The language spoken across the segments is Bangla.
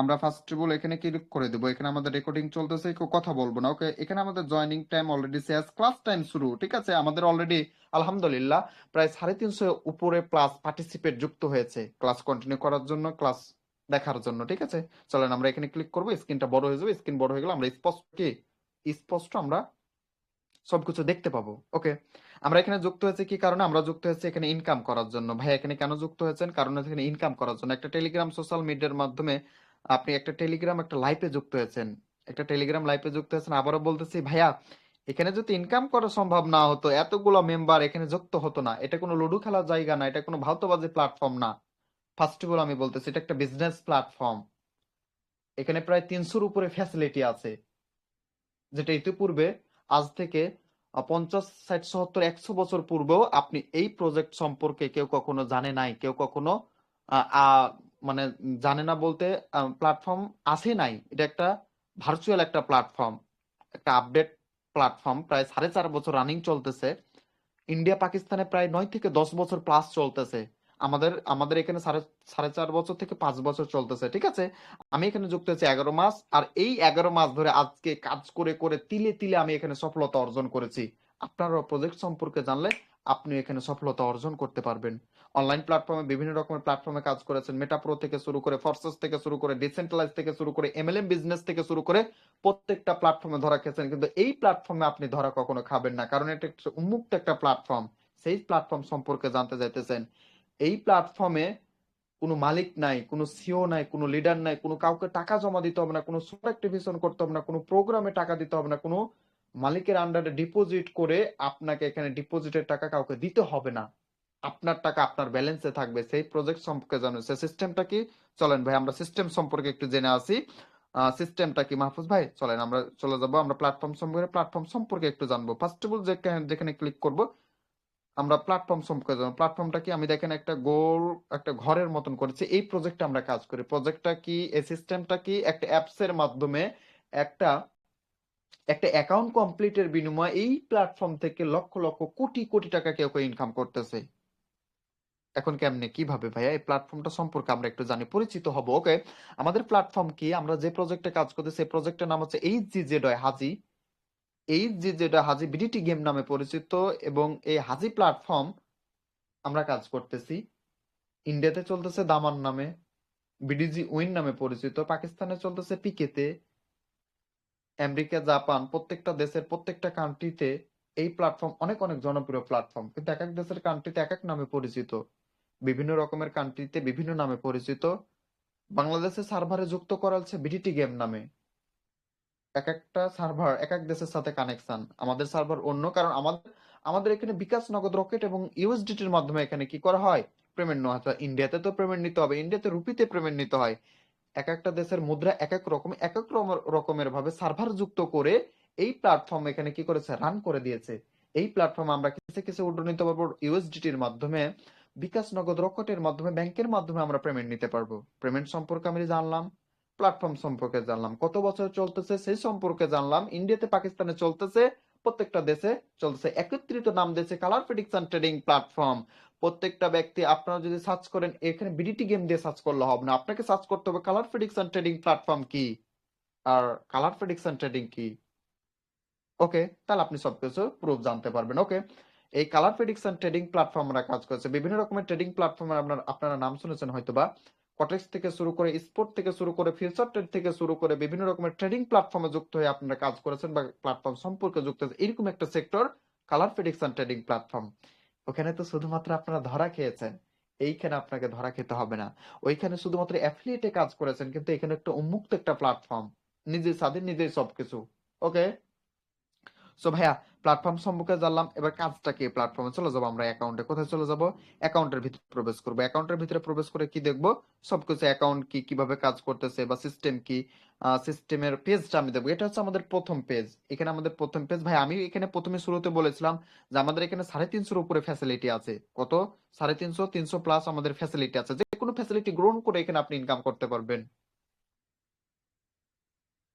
আমরা ফার্স্ট অফ অল এখানে ক্লিক করে দেবো। এখানে আমাদের রেকর্ডিং চলতেছে, কেউ কথা বলব না ওকে এখানে আমাদের জয়নিং টাইম অলরেডি শেষ ক্লাস টাইম শুরু, ঠিক আছে? আমাদের অলরেডি আলহামদুলিল্লাহ, প্রায় সাড়ে তিনশো উপরে প্লাস পার্টিসিপেট যুক্ত হয়েছে ক্লাস কন্টিনিউ করার জন্য ক্লাস দেখার জন্য, ঠিক আছে? চলেন আমরা এখানে ক্লিক করব স্ক্রিনটা বড় হয়ে যাবে স্ক্রিন বড় হয়ে গেলে আমরা স্পষ্ট, কি? স্পষ্ট আমরা সবকিছু দেখতে পাবো ওকে আমরা এখানে যুক্ত হয়েছে কি কারণে? আমরা যুক্ত হয়েছে এখানে ইনকাম করার জন্য। ভাই, এখানে কেন যুক্ত হয়েছেন? কারণ এখানে ইনকাম করার জন্য। একটা টেলিগ্রাম সোশ্যাল মিডিয়ার মাধ্যমে আপনি একটা টেলিগ্রাম একটা লাইভে যুক্ত হয়েছেন। একটা টেলিগ্রাম লাইভে যুক্ত হয়েছেন, আবারও বলতেছি, ভাইয়া, এখানে যদি ইনকাম করা সম্ভব না হতো, এতগুলো মেম্বার এখানে যুক্ত হতো না, এটা কোনো লুডু খেলার জায়গা না, এটা কোনো ভাউতবাজি প্ল্যাটফর্ম না। ফার্স্ট অফ অল আমি বলতেছি, এটা একটা বিজনেস প্ল্যাটফর্ম এখানে প্রায় তিনশোর উপরে ফ্যাসিলিটি আছে। যেটা ইতিপূর্বে, আজ থেকে পঞ্চাশ, ষাট, সত্তর, একশো বছর পূর্বেও আপনি এই প্রজেক্ট সম্পর্কে কেউ কখনো জানে নাই, কেউ কখনো মানে জানে না বলতে প্ল্যাটফর্ম আছে নাই। এটা একটা ভার্চুয়াল একটা প্ল্যাটফর্ম একটা আপডেট প্ল্যাটফর্ম প্রায় সাড়ে চার বছর রানিং চলতেছে। ইন্ডিয়া পাকিস্তানে প্রায় নয় থেকে দশ বছর প্লাস চলতেছে। আমাদের আমাদের এখানে সাড়ে সাড়ে চার বছর থেকে পাঁচ বছর চলতেছে, ঠিক আছে? আমি এখানে যুক্ত হয়েছি এগারো মাস, আর এই এগারো মাস ধরে আজকে কাজ করে করে, তিলে তিলে আমি এখানে সফলতা অর্জন করেছি। আপনারা প্রজেক্ট সম্পর্কে জানলে আপনি এখানে সফলতা অর্জন করতে পারবেন। অনলাইন প্ল্যাটফর্মে বিভিন্ন রকমের প্ল্যাটফর্মে কাজ করেছেন। মেটাপ্রো থেকে শুরু করে ফোর্সেস থেকে শুরু করে ডিসেন্ট্রালাইজ থেকে শুরু করে এমএলএম বিজনেস থেকে শুরু করে প্রত্যেকটা প্ল্যাটফর্মে ধরা খেয়েছেন। কিন্তু এই প্ল্যাটফর্মে আপনি ধরা কখনো খাবেন না। কারণ এটা একটা উন্মুক্ত একটা প্ল্যাটফর্ম সেই প্ল্যাটফর্ম সম্পর্কে জানতে চাইতেছেন। এই প্ল্যাটফর্মে কোনো মালিক নাই, কোনো সিও নাই, কোনো লিডার নাই, কোনো কাউকে টাকা জমা দিতে হবে না, কোনো সুপার অ্যাক্টিভেশন করতে হবে না, কোনো প্রোগ্রামে টাকা দিতে হবে না, কোনো মালিকের আন্ডারে ডিপোজিট করে আপনাকে এখানে ডিপোজিটের টাকা কাউকে দিতে হবে না। আপনার টাকা আপনার ব্যালেন্সে থাকবে, সেই প্রজেক্ট সম্পর্কে সেই সিস্টেমটা কি? চলেন ভাই, আমরা সিস্টেম সম্পর্কে একটু জেনে আসি। সিস্টেমটা কি? মাহফুজ ভাই, চলেন আমরা চলে যাব, আমরা প্ল্যাটফর্ম সম্পর্কে প্ল্যাটফর্ম সম্পর্কে একটু জানব। ফার্স্ট অফ অল যেখানে ক্লিক করব, আমরা প্ল্যাটফর্ম সম্পর্কে জানব। প্ল্যাটফর্মটা কি? আমি দেখেন একটা গোল, একটা ঘরের মতন করেছি। এই প্রজেক্টে আমরা কাজ করি। প্রজেক্টটা কি? এই সিস্টেমটা কি? একটা অ্যাপসের মাধ্যমে একটা একটা অ্যাকাউন্ট কমপ্লিটের বিনিময়ে এই প্ল্যাটফর্ম থেকে লক্ষ লক্ষ কোটি কোটি টাকা কেউ কেউ ইনকাম করতেছে। এখন কেমনে, কীভাবে ভাইয়া? এই প্ল্যাটফর্মটা সম্পর্কে আমরা একটু জানি, পরিচিত হব ওকে আমাদের প্ল্যাটফর্ম কি? আমরা যে প্রজেক্টে কাজ করতেছি, সেই প্রজেক্টের নাম হচ্ছে H G Z Haji H G Z Haji BDT game নামে পরিচিত এবং এই হাজি প্ল্যাটফর্ম আমরা কাজ করতেছি। ইন্ডিয়াতে চলতেছে দামান নামে বিডিজি উইন নামে পরিচিত পাকিস্তানে চলতেছে পিকেতে আমেরিকা জাপান প্রত্যেকটা দেশের প্রত্যেকটা কান্ট্রিতে এই প্ল্যাটফর্ম অনেক অনেক জনপ্রিয় প্ল্যাটফর্ম কিন্তু এক এক দেশের কান্ট্রিতে এক এক নামে পরিচিত। বিভিন্ন রকমের কান্ট্রিতে বিভিন্ন নামে পরিচিত। বাংলাদেশের সার্ভারে যুক্ত করা হচ্ছে বিডিটি গেম নামে। এক একটা সার্ভার এক এক দেশের সাথে কানেকশন আমাদের সার্ভার অন্য, কারণ আমাদের আমাদের এখানে বিকাশ নগদ রকেট এবং ইউএসডিটির মাধ্যমে এখানে কি করা হয়? পেমেন্ট নেওয়া হয়। ইন্ডিয়াতে তো পেমেন্ট নিতে হবে। ইন্ডিয়াতে রুপিতে পেমেন্ট নিতে হয়। এক একটা দেশের মুদ্রা এক এক রকম, এক এক রকম- রকমের ভাবে সার্ভার যুক্ত করে এই প্ল্যাটফর্ম এখানে কি করেছে? রান করে দিয়েছে। এই প্ল্যাটফর্ম আমরা কিছু কিছু উড্র নিতে পারব ইউএসডিটির মাধ্যমে বিকাশ নগদ রকেটের মাধ্যমে, ব্যাংকের মাধ্যমে আমরা পেমেন্ট নিতে পারব। পেমেন্ট সম্পর্কে আমি জানলাম প্ল্যাটফর্ম সম্পর্কে জানলাম, কত বছর চলতেছে সেই সম্পর্কে জানলাম। ইন্ডিয়াতে, পাকিস্তানে চলতেছে, প্রত্যেকটা দেশে চলতেছে, একত্রিত নাম দিয়েছে কালার প্রেডিকশন ট্রেডিং প্ল্যাটফর্ম প্রত্যেকটা ব্যক্তি, আপনারা যদি সার্চ করেন, এখানে বিডিটি গেম দিয়ে সার্চ করলে হবে না। আপনাকে সার্চ করতে হবে কালার প্রেডিকশন ট্রেডিং প্ল্যাটফর্ম কি? আর কালার প্রেডিকশন ট্রেডিং কি? ওকে তাহলে আপনি সবকিছু প্রুফ জানতে পারবেন। ওকে এই কালার প্রেডিকশন ট্রেডিং প্ল্যাটফর্ম কাজ করছে। বিভিন্ন রকমের ট্রেডিং প্ল্যাটফর্মে আপনার, আপনারা নাম শুনেছেন হয়তোবা। কটেক্স থেকে শুরু করে স্পোর্ট থেকে শুরু করে ফিউচার ট্রেড থেকে শুরু করে বিভিন্ন রকমের ট্রেডিং প্ল্যাটফর্মে যুক্ত হয়ে আপনারা কাজ করেছেন বা প্ল্যাটফর্ম সম্পর্কে যুক্ত এরকম একটা sector colour prediction trading platform ওখানে তো শুধুমাত্র আপনারা ধরা খেয়েছেন। এইখানে আপনাকে ধরা খেতে হবে না। ওইখানে শুধুমাত্র অ্যাফিলিয়েটে কাজ করেছেন, কিন্তু এখানে একটা উন্মুক্ত একটা প্ল্যাটফর্ম নিজে স্বাধীন নিজেই সবকিছু। ওকে সো ভাইয়া প্ল্যাটফর্ম সম্পর্কে জানলাম, এবার কাজটা কি? প্ল্যাটফর্মে চলে যাব আমরা অ্যাকাউন্টে কোথায় চলে যাব? অ্যাকাউন্টের ভিতরে প্রবেশ করব। অ্যাকাউন্টের ভিতরে প্রবেশ করে কি দেখব? সবকিছু অ্যাকাউন্ট কি, কীভাবে কাজ করতেছে বা সিস্টেম কি? সিস্টেমের পেজটা আমি দেখব। এটা হচ্ছে আমাদের প্রথম পেজ এখানে আমাদের প্রথম পেজ ভাই আমি এখানে প্রথমে শুরুতে বলেছিলাম যে আমাদের এখানে সাড়ে তিনশোর উপরে ফ্যাসিলিটি আছে। কত? সাড়ে তিনশো তিনশো প্লাস আমাদের ফ্যাসিলিটি আছে। যে কোনো ফ্যাসিলিটি গ্রহণ করে এখানে আপনি ইনকাম করতে পারবেন।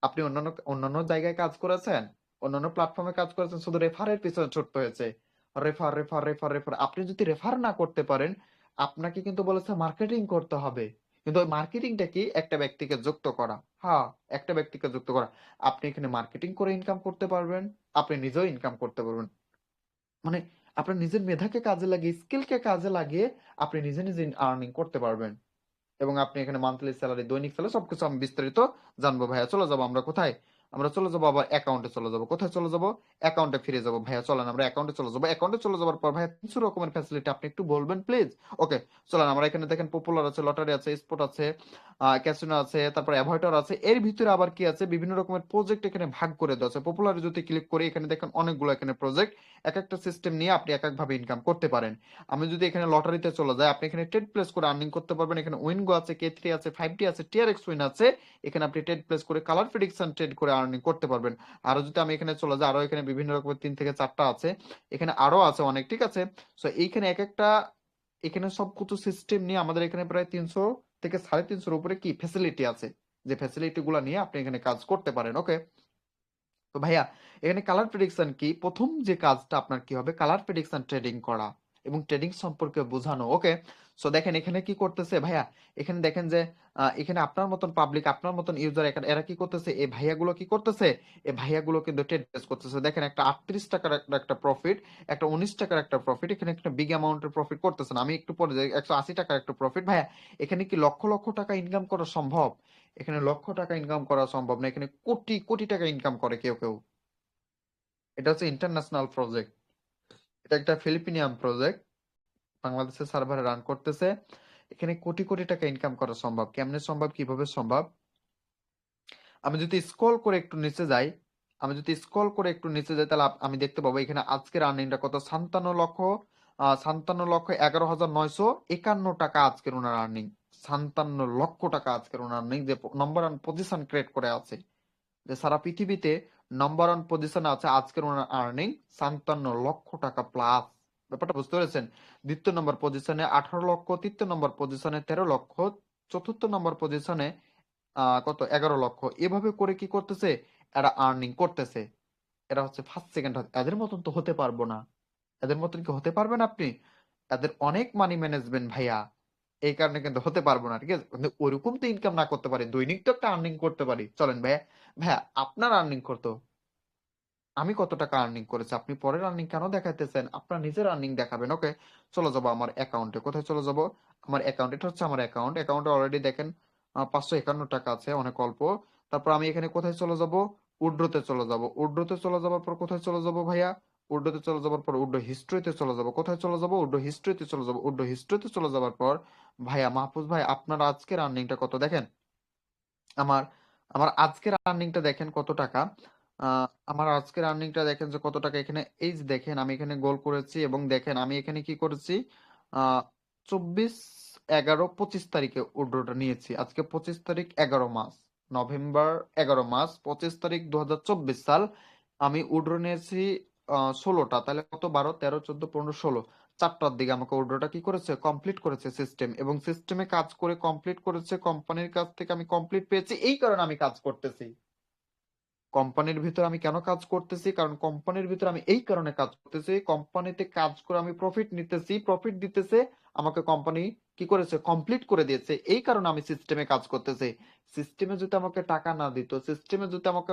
আপনি অন্যান্য অন্যান্য জায়গায় কাজ করেছেন? অন্যান্য প্ল্যাটফর্মে কাজ করেছেন, শুধু রেফারের পিছনে ছুটতে হয়েছে। রেফার রেফার রেফার রেফার আপনি যদি রেফার না করতে পারেন, আপনাকে কিন্তু বলেছে মার্কেটিং করতে হবে। কিন্তু ওই মার্কেটিংটা কি? একটা ব্যক্তিকে যুক্ত করা। হ্যাঁ একটা ব্যক্তিকে যুক্ত করা। আপনি এখানে মার্কেটিং করে ইনকাম করতে পারবেন, আপনি নিজেও ইনকাম করতে পারবেন। মানে আপনার নিজের মেধাকে কাজে লাগিয়ে স্কিলকে কাজে লাগিয়ে আপনি নিজে নিজে আর্নিং করতে পারবেন। এবং আপনি এখানে মান্থলি স্যালারি দৈনিক স্যালারি সবকিছু আমি বিস্তারিত জানব ভাইয়া। চলে যাব আমরা কোথায়? আমরা চলে যাব আবার অ্যাকাউন্টে চলে যাব। কোথায় চলে যাব? অ্যাকাউন্টে ফিরে যাব। ভাইয়া, চলেন, আমরা অ্যাকাউন্টে চলে যাব। অ্যাকাউন্টে চলে যাওয়ার পর ভাইয়া কিছু রকমের ফ্যাসিলিটি আপনি একটু বলবেন প্লিজ ওকে চলেন, আমরা এখানে দেখেন পপুলার আছে লটারি আছে স্পোর্ট আছে ক্যাসিনো আছে, তারপর অ্যাভয়েটার আছে। এর ভিতরে আবার কি আছে? বিভিন্ন রকমের প্রজেক্ট এখানে ভাগ করে দেওয়া আছে। পপুলার যদি ক্লিক করি, এখানে দেখেন অনেকগুলো এখানে প্রজেক্ট এক একটা সিস্টেম নিয়ে আপনি এক এক ভাবে ইনকাম করতে পারেন। আমি যদি এখানে লটারিতে চলে যাই, আপনি এখানে ট্রেড প্লেস করে আর্নিং করতে পারবেন। এখানে উইনগো আছে কে থ্রি আছে ফাইভ টি আছে টিআরএক্স উইন আছে। এখানে আপনি ট্রেড প্লেস করে কালার প্রেডিকশন ট্রেড করে আর্নিং করতে পারবেন। আরও যদি আমি এখানে চলে যাই, আরও এখানে বিভিন্ন রকমের তিন থেকে চারটা আছে। এখানে আরও আছে অনেক, ঠিক আছে? সো এইখানে এক একটা এখানে সব কিছু সিস্টেম নিয়ে আমাদের এখানে প্রায় তিনশো থেকে সাড়ে তিনশোর উপরে কি ফ্যাসিলিটি আছে? যে ফ্যাসিলিটি গুলা নিয়ে আপনি এখানে কাজ করতে পারেন ওকে তো ভাইয়া, এখানে কালার প্রেডিকশন কি? প্রথম যে কাজটা আপনার কি হবে? কালার প্রেডিকশন ট্রেডিং করা এবং ট্রেডিং সম্পর্কে বোঝানো ওকে সো দেখেন এখানে কি করতেছে ভাইয়া? এখানে দেখেন যে এখানে আপনার মতন পাবলিক আপনার মতন ইউজার এরা কি করতেছে? এই ভাইয়াগুলো কি করতেছে? এই ভাইয়াগুলো কিন্তু ট্রেড করতেছে। দেখেন একটা আটত্রিশ টাকার একটা- প্রফিট একটা উনিশ টাকার একটা প্রফিট এখানে একটা বিগ অ্যামাউন্টের প্রফিট করতেছে না। আমি একটু পরে একশো আশি টাকার একটা প্রফিট ভাইয়া, এখানে কি লক্ষ লক্ষ টাকা ইনকাম করা সম্ভব? এখানে লক্ষ টাকা ইনকাম করা সম্ভব না। এখানে কোটি কোটি টাকা ইনকাম করে কেউ কেউ। এটা হচ্ছে ইন্টারন্যাশনাল প্রজেক্ট এটা একটা ফিলিপিনিয়াম প্রজেক্ট বাংলাদেশের সার্ভারে রান করতেছে এখানে কোটি কোটি টাকা ইনকাম করা সম্ভব। কেমনে সম্ভব কীভাবে সম্ভব? আমি যদি স্ক্রল করে একটু নিচে যাই আমি যদি স্ক্রল করে একটু নিচে যাই তাহলে আমি দেখতে পাবো এখানে আজকের আর্নিংটা কত? সাতান্ন লক্ষ আহ, সাতান্ন লক্ষ এগারো হাজার নয়শো একান্ন টাকা আজকের ওনার আর্নিং সাতান্ন লক্ষ টাকা আজকের ওনার আর্নিং যে নম্বর ওয়ান পজিশন ক্রিয়েট করে আছে। যে সারা পৃথিবীতে নম্বর ওয়ান পজিশনে আছে আজকের ওনার আর্নিং সাতান্ন লক্ষ টাকা প্লাস ব্যাপারটা বুঝতে পেরেছেন? দ্বিতীয় নম্বর পজিশনে আঠারো লক্ষ, তৃতীয় নম্বর পজিশনে তেরো লক্ষ, চতুর্থ নম্বর পজিশনে কত? এগারো লক্ষ। এভাবে করে কি করতেছে? এরা আর্নিং করতেছে। এরা হচ্ছে ফার্স্ট সেকেন্ড এদের মতন তো হতে পারব না। এদের মতন কি হতে পারবেন আপনি? এদের অনেক মানি ম্যানেজমেন্ট ভাইয়া। এই কারণে কিন্তু হতে পারব না, ঠিক আছে? কিন্তু ওইরকম তো ইনকাম না করতে পারি। দৈনিক তো একটা আর্নিং করতে পারি। চলেন ভাইয়া। ভাইয়া, আপনার আর্নিং করতো আমি কত টাকা আর্নিং করেছি? আপনি পরের আর্নিং কেন দেখাইতেছেন? আপনার নিজের আর্নিং দেখাবেন ওকে চলে যাব আমার অ্যাকাউন্টে কোথায় চলে যাব? আমার অ্যাকাউন্ট এটা হচ্ছে আমার অ্যাকাউন্ট অ্যাকাউন্টে অলরেডি দেখেন পাঁচশো একান্ন টাকা আছে, অনেক অল্প। তারপর আমি এখানে কোথায় চলে যাব? উড্রোতে চলে যাব। উড্রোতে চলে যাওয়ার পর কোথায় চলে যাব ভাইয়া? উড্রোতে চলে যাওয়ার পর উড্রো হিস্ট্রিতে চলে যাব। কোথায় চলে যাব? উড্রো হিস্ট্রিতে চলে যাব। উড্রো হিস্ট্রিতে চলে যাওয়ার পর, ভাইয়া মাহফুজ ভাই, আপনার আজকের আর্নিংটা কত? দেখেন, আমার আমার আজকের আর্নিংটা দেখেন কত টাকা? আমার আজকের আর্নিংটা দেখেন যে কত টাকা এখানে, এই দেখেন আমি এখানে গোল করেছি এবং দেখেন আমি এখানে কি করেছি? চব্বিশ এগারো পঁচিশ তারিখে উড্রোটা নিয়েছি। আজকে পঁচিশ তারিখ এগারো মাস, নভেম্বর এগারো মাস, পঁচিশ তারিখ দু হাজার চব্বিশ সাল আমি উড্রো নিয়েছি ষোলোটা, তাহলে কত? বারো, তেরো, চোদ্দ, পনেরো, ষোলো। চারটার দিকে আমাকে উড্রোটা কি করেছে? কমপ্লিট করেছে সিস্টেম এবং সিস্টেমে কাজ করে কমপ্লিট করেছে কোম্পানির কাছ থেকে আমি কমপ্লিট পেয়েছি, এই কারণে আমি কাজ করতেছি। কোম্পানির ভিতর আমি কেন কাজ করতেছি? কারণ কোম্পানির ভিতর আমি এই কারণে কাজ করতেছি, কোম্পানিতে কাজ করে আমি প্রফিট নিতেছি প্রফিট দিতেছে, আমাকে কোম্পানি কি করেছে? কমপ্লিট করে দিয়েছে। এই কারণে আমি সিস্টেমে কাজ করতেছি। সিস্টেমে যদি আমাকে টাকা না দিত সিস্টেমে যদি আমাকে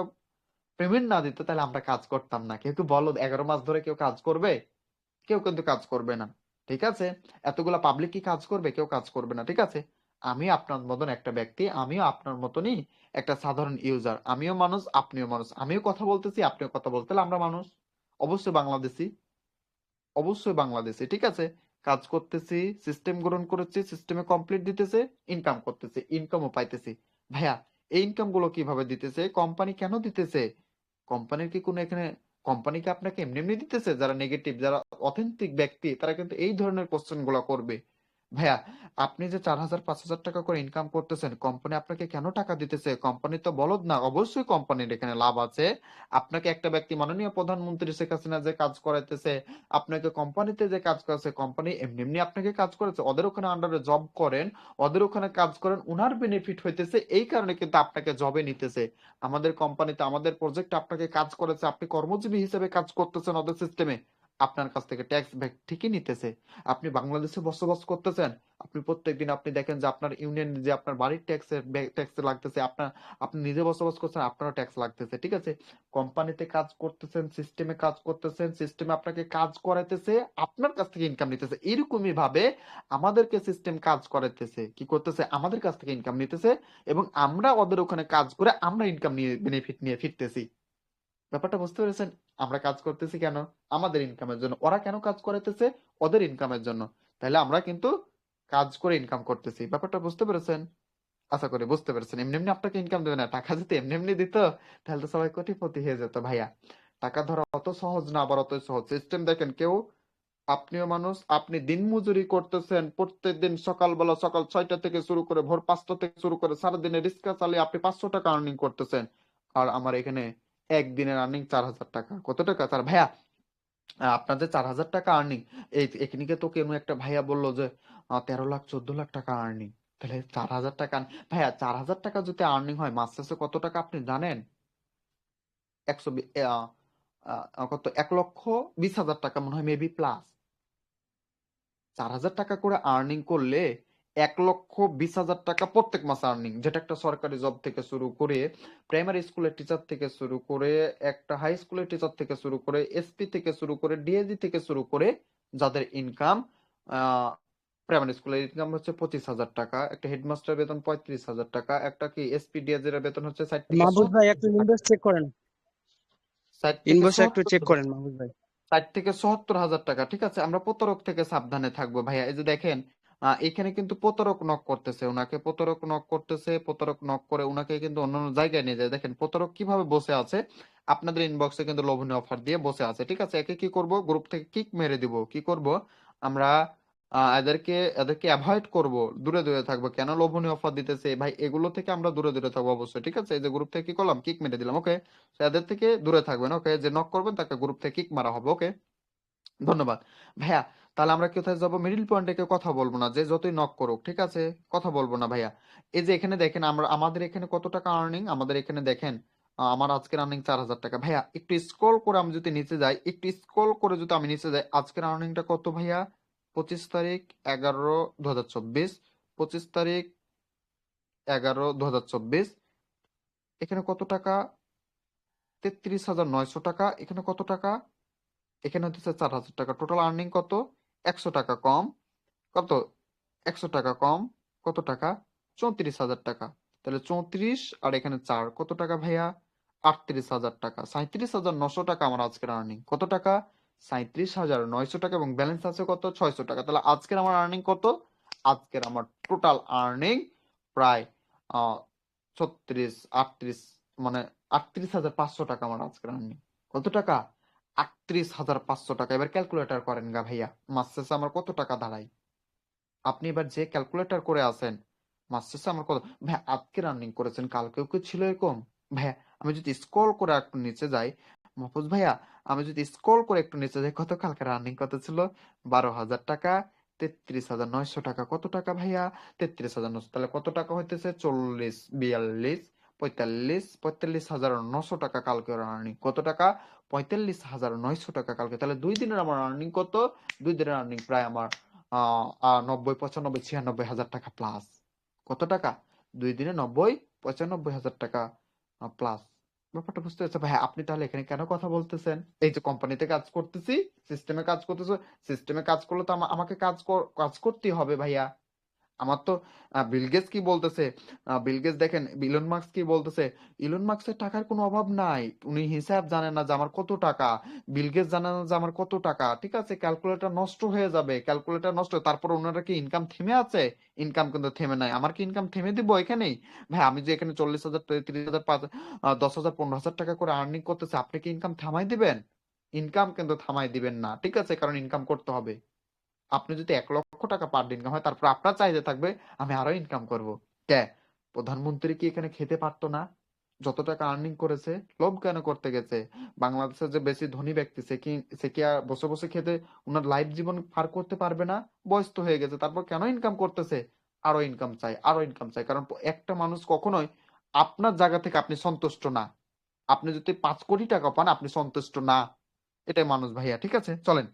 পেমেন্ট না দিত, তাহলে আমরা কাজ করতাম না। কেউ বলো, এগারো মাস ধরে কেউ কাজ করবে? কেউ কিন্তু কাজ করবে না। ঠিক আছে? এতগুলা পাবলিক কি কাজ করবে? কেউ কাজ করবে না। ঠিক আছে? আমি আপনার মতন একটা ব্যক্তি, আমিও আপনার মতনই একটা সাধারণ ইউজার আমিও মানুষ, আপনিও মানুষ। আমিও কথা বলতেছি, আপনিও কথা বলতে আমরা মানুষ। অবশ্যই বাংলাদেশি। অবশ্যই বাংলাদেশি, ঠিক আছে? কাজ করতেছি সিস্টেম গ্রহণ করেছি সিস্টেমে কমপ্লিট দিতেছে ইনকাম করতেছি ইনকামও পাইতেছি। ভাইয়া, এই ইনকামগুলো কীভাবে দিতেছে? কোম্পানি কেন দিতেছে? কোম্পানির কি কোনো এখানে কোম্পানি কি আপনাকে এমনি এমনি দিতেছে? যারা নেগেটিভ যারা অথেন্টিক ব্যক্তি, তারা কিন্তু এই ধরনের কোশ্চেনগুলো করবে। ভাইয়া, আপনি যে চার হাজার, পাঁচ হাজার টাকা করে ইনকাম করতেছেন কোম্পানি আপনাকে কেন টাকা দিতেছে? কোম্পানি তো বলদ না, অবশ্যই কোম্পানির এখানে লাভ আছে। আপনাকে একটা ব্যক্তি মাননীয় প্রধানমন্ত্রী শেখ হাসিনা যে কাজ করাইতেছে, আপনাকে কোম্পানিতে যে কাজ করেছে কোম্পানি এমনি এমনি আপনাকে কাজ করেছে ওদের ওখানে আন্ডারে জব করেন, ওদের ওখানে কাজ করেন, উনার বেনিফিট হইতেছে, এই কারণে কিন্তু আপনাকে জবে নিতেছে। আমাদের কোম্পানিতে আমাদের প্রজেক্ট আপনাকে কাজ করেছে আপনি কর্মজীবী হিসেবে কাজ করতেছেন ওদের সিস্টেমে আপনার কাছ থেকে ট্যাক্স ব্যাক ঠিকই নিতেছে। আপনি বাংলাদেশে বসবাস করতেছেন, আপনি প্রত্যেকদিন আপনি দেখেন যে আপনার ইউনিয়ন যে আপনার বাড়ির ট্যাক্সের ট্যাক্স লাগতেছে, আপনার, আপনি নিজে বসবাস করছেন, আপনারও ট্যাক্স লাগতেছে, ঠিক আছে? কোম্পানিতে কাজ করতেছেন সিস্টেমে কাজ করতেছেন সিস্টেমে আপনাকে কাজ করাইতেছে, আপনার কাছ থেকে ইনকাম নিতেছে। এরকমই ভাবে আমাদেরকে সিস্টেম কাজ করাইতেছে, কি করতেছে? আমাদের কাছ থেকে ইনকাম নিতেছে এবং আমরা ওদের ওখানে কাজ করে আমরা ইনকাম নিয়ে বেনিফিট নিয়ে ফিরতেছি। ব্যাপারটা বুঝতে পেরেছেন? আমরা কাজ করতেছি কেন? আমাদের ইনকামের জন্য। ওরা কেন কাজ করাইতেছে? ওদের ইনকামের জন্য। তাহলে আমরা কিন্তু কাজ করে ইনকাম করতেছি। ব্যাপারটা বুঝতে পেরেছেন? আশা করি বুঝতে পেরেছেন। এমনি এমনি আপনাকে ইনকাম দেবে না। টাকা যদি এমনি এমনি দিত, তাহলে তো সবাই কোটিপতি হয়ে যেত ভাইয়া। টাকা ধরা অত সহজ না, আবার অত সহজ। সিস্টেম দেখেন, কেউ আপনিও মানুষ, আপনি দিন মজুরি করতেছেন, প্রত্যেকদিন সকালবেলা সকাল ছয়টা থেকে শুরু করে ভোর পাঁচটা থেকে শুরু করে সারাদিনে রিক্সা চালিয়ে আপনি পাঁচশো টাকা আর্নিং করতেছেন। আর আমার এখানে একদিনের আর্নিং চার হাজার টাকা। কত টাকা? স্যার ভাইয়া, আপনাদের চার হাজার টাকা আর্নিং এই এখানে তো কেন একটা ভাইয়া বলল যে তেরো লাখ, চোদ্দ লাখ টাকা আর্নিং তাহলে চার হাজার টাকা ভাইয়া, চার হাজার টাকা যদি আর্নিং হয়, মাস শেষে কত টাকা আপনি জানেন? একশো কত? এক লক্ষ বিশ হাজার টাকা মনে হয় মেবি প্লাস চার হাজার টাকা করে আর্নিং করলে এক লক্ষ বিশ হাজার টাকা প্রত্যেক মাসে আর্নিং যেটা একটা সরকারি জব থেকে শুরু করে প্রাইমারি স্কুলের টিচার থেকে শুরু করে একটা হাই স্কুলের টিচার থেকে শুরু করে এসপি থেকে শুরু করে ডিএজি থেকে শুরু করে যাদের ইনকাম প্রাইমারি স্কুলের ইনকাম হচ্ছে পঁচিশ হাজার টাকা একটা হেডমাস্টার বেতন পঁয়ত্রিশ হাজার টাকা একটা কি এসপি ডিএজি এর বেতন হচ্ছে মাহবুব ভাই একটু ইনভয়েস চেক করেন। ইনভয়েস একটু চেক সত্তর করেন মাহবুব ভাই। ষাট থেকে সত্তর হাজার টাকা ঠিক আছে? আমরা প্রতারক থেকে সাবধানে থাকব ভাইয়া। এই যে দেখেন এখানে কিন্তু প্রতারক নক করতেছে ওনাকে প্রতারক নক করতেছে, প্রতারক নক করে ওনাকে কিন্তু অন্যান্য জায়গায় নিয়ে যায়। দেখেন, প্রতারক কীভাবে বসে আছে? আপনাদের ইনবক্সে কিন্তু লোভনীয় অফার দিয়ে বসে আছে, ঠিক আছে? একে কি করব? গ্রুপ থেকে কিক মেরে দিব। কি করব? আমরা এদেরকে এদেরকে অ্যাভয়েড করব। দূরে দূরে থাকব। কেন লোভনীয় অফার দিতেছে? ভাই, এগুলো থেকে আমরা দূরে দূরে থাকব অবশ্যই, ঠিক আছে? এই যে গ্রুপ থেকে কি করলাম? কিক মেরে দিলাম ওকে এদের থেকে দূরে থাকবেন ওকে যে নক করবেন, তাকে গ্রুপ থেকে কিক মারা হবে ওকে ধন্যবাদ। ভাইয়া, তাহলে আমরা কোথায় যাব? মিডিল পয়েন্টে কেউ কথা বলব না, যে যতই নক করুক, ঠিক আছে? কথা বলব না, ভাইয়া। এই যে এখানে দেখেন, আমরা, আমাদের এখানে কত টাকা আর্নিং আমাদের এখানে দেখেন আমার আজকের আর্নিং চার হাজার টাকা। ভাইয়া, একটু স্ক্রল করে আমি যদি নিচে যাই, একটু স্ক্রল করে যদি আমি নিচে যাই, আজকের আর্নিংটা কত ভাইয়া? পঁচিশ তারিখ এগারো দু হাজার চব্বিশ। পঁচিশ তারিখ এগারো দু হাজার চব্বিশ। এখানে কত টাকা? তেত্রিশ হাজার নয়শো টাকা। এখানে কত টাকা? এখানে হচ্ছে চার হাজার টাকা। টোটাল আর্নিং কত? একশো টাকা কম। কত? একশো টাকা কম। কত টাকা? চৌত্রিশ হাজার টাকা। তাহলে চৌত্রিশ আর এখানে চার, কত টাকা ভাইয়া? আটত্রিশ হাজার টাকা। সাঁত্রিশ হাজার নশো টাকা আমার আজকের আর্নিং কত টাকা? সাঁত্রিশ হাজার নয়শো টাকা এবং ব্যালেন্স আছে কত? ছয়শো টাকা। তাহলে আজকের আমার আর্নিং কত? আজকের আমার টোটাল আর্নিং প্রায় ছত্রিশ, আটত্রিশ মানে আটত্রিশ হাজার পাঁচশো টাকা আমার আজকের আর্নিং কত টাকা? আটত্রিশ হাজার পাঁচশো টাকা। এবার ক্যালকুলেটর করেন গা ভাইয়া, মাস শেষে আমার কত টাকা দাঁড়ায়? আপনি এবার যে ক্যালকুলেটর করে আসেন মাস শেষে আমার কত? ভাই আজকে রানিং করেছেন, কালকেও কি ছিল এরকম? ভাইয়া, আমি যদি স্ক্রল করে একটু নিচে যাই, মাহফুজ ভাইয়া, আমি যদি স্ক্রল করে একটু নিচে যাই, কত কালকে রানিং কত ছিল? বারো হাজার টাকা, তেত্রিশ হাজার নয়শো টাকা। কত টাকা ভাইয়া? তেত্রিশ হাজার নয়শো। তাহলে কত টাকা হইতেছে? চল্লিশ, বিয়াল্লিশ। পঁয়তাল্লিশ পঁয়তাল্লিশ হাজার নশো টাকা কালকে আর্নিং কত টাকা? পঁয়তাল্লিশ হাজার নয়শো টাকা কালকে। তাহলে দুই দিনের আমার আর্নিং কত? দুই দিনের আর্নিং প্রায় আমার নব্বই, পঁচানব্বই, ছিয়ানব্বই হাজার টাকা প্লাস কত টাকা? দুই দিনে নব্বই, পঁচানব্বই হাজার টাকা প্লাস ব্যাপারটা বুঝতে পারছ? ভাই, আপনি তাহলে এখানে কেন কথা বলতেছেন? এই যে কোম্পানিতে কাজ করতেছি সিস্টেমে কাজ করতেছো সিস্টেমে কাজ করলে তো আমা- আমাকে কাজ কাজ করতেই হবে ভাইয়া। আমার তো বিল গেটস কি বলতেছে? বিল গেটস দেখেন ইলন মাস্ক কি বলতেছে? ইলন মাস্কের টাকার কোনো অভাব নাই। উনি হিসাব জানেন না যে আমার কত টাকা। বিল গেটস জানে না যে আমার কত টাকা। ঠিক আছে ক্যালকুলেটর নষ্ট হয়ে যাবে। ক্যালকুলেটর নষ্ট তারপর ওনারা কি ইনকাম থেমে আছে? ইনকাম কিন্তু থেমে নাই। আমার কি ইনকাম থেমে দিব এখানেই? ভাই, আমি যে এখানে চল্লিশ হাজার তিরিশ হাজার, পাঁচ দশ হাজার, পনেরো হাজার টাকা করে আর্নিং করতেছে, আপনি কি ইনকাম থামাই দিবেন? ইনকাম কিন্তু থামাই দিবেন না। ঠিক আছে, কারণ ইনকাম করতে হবে। আপনি যদি এক লক্ষ টাকা পার ইনকাম হয় তারপর আপনার চাহিদা থাকবে, আমি আরও ইনকাম করব। কে? প্রধানমন্ত্রী কি এখানে খেতে পারতো না? যত টাকা আর্নিং করেছে, লোভ কেন করতে গেছে? বাংলাদেশের যে বেশি ধনী ব্যক্তি, সে কি সে কি আর বসে বসে খেতে ওনার লাইফ জীবন পার করতে পারবে না? বয়স তো হয়ে গেছে, তারপর কেন ইনকাম করতেছে? আরও ইনকাম চাই, আরও ইনকাম চাই। কারণ একটা মানুষ কখনোই আপনার জায়গা থেকে আপনি সন্তুষ্ট না। আপনি যদি পাঁচ কোটি টাকা পান, আপনি সন্তুষ্ট না। এটাই মানুষ ভাইয়া, ঠিক আছে? চলেন।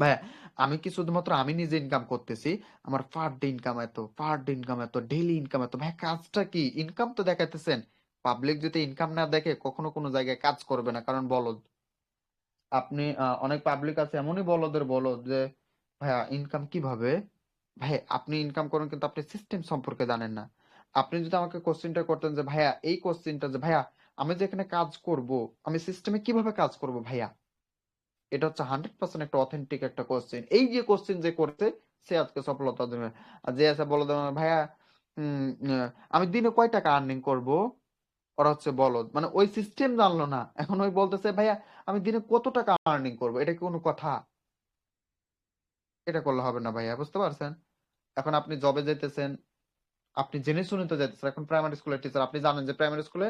ভাইয়া আমি কি শুধুমাত্র আমি নিজে ইনকাম করতেছি? আমার পার ডে ইনকাম এত পার ডে ইনকাম এত ডেইলি ইনকাম এত। ভাই, কাজটা কি? ইনকাম তো দেখাইতেছেন। পাবলিক যদি ইনকাম না দেখে, কখনো কোনো জায়গায় কাজ করবে না। কারণ বলদ, আপনি অনেক পাবলিক আছে, এমনই বলদের বলদ যে, ভাইয়া ইনকাম কীভাবে? ভাই, আপনি ইনকাম করেন কিন্তু আপনি সিস্টেম সম্পর্কে জানেন না। আপনি যদি আমাকে কোশ্চেনটা করতেন যে, ভাইয়া, এই কোশ্চেনটা যে, ভাইয়া, আমি যে এখানে কাজ করব, আমি সিস্টেমে কীভাবে কাজ করব, ভাইয়া? এটা হচ্ছে হান্ড্রেড পার্সেন্ট একটা অথেন্টিক একটা কোশ্চেন এই যে কোশ্চেন যে করছে, সে আজকে সফলতা দেবে। আর যে আছে বলে ভাইয়া আমি দিনে কয় টাকা আর্নিং করব? ওরা হচ্ছে বলো। মানে ওই সিস্টেম জানলো না। এখন ওই বলতেছে, ভাইয়া, আমি দিনে কত টাকা আর্নিং করব? এটা কি কোনো কথা? এটা করলে হবে না ভাইয়া, বুঝতে পারছেন? এখন আপনি জবে যেতেছেন আপনি জেনে শুনে তো যেতেছেন এখন প্রাইমারি স্কুলের টিচার আপনি জানেন যে প্রাইমারি স্কুলে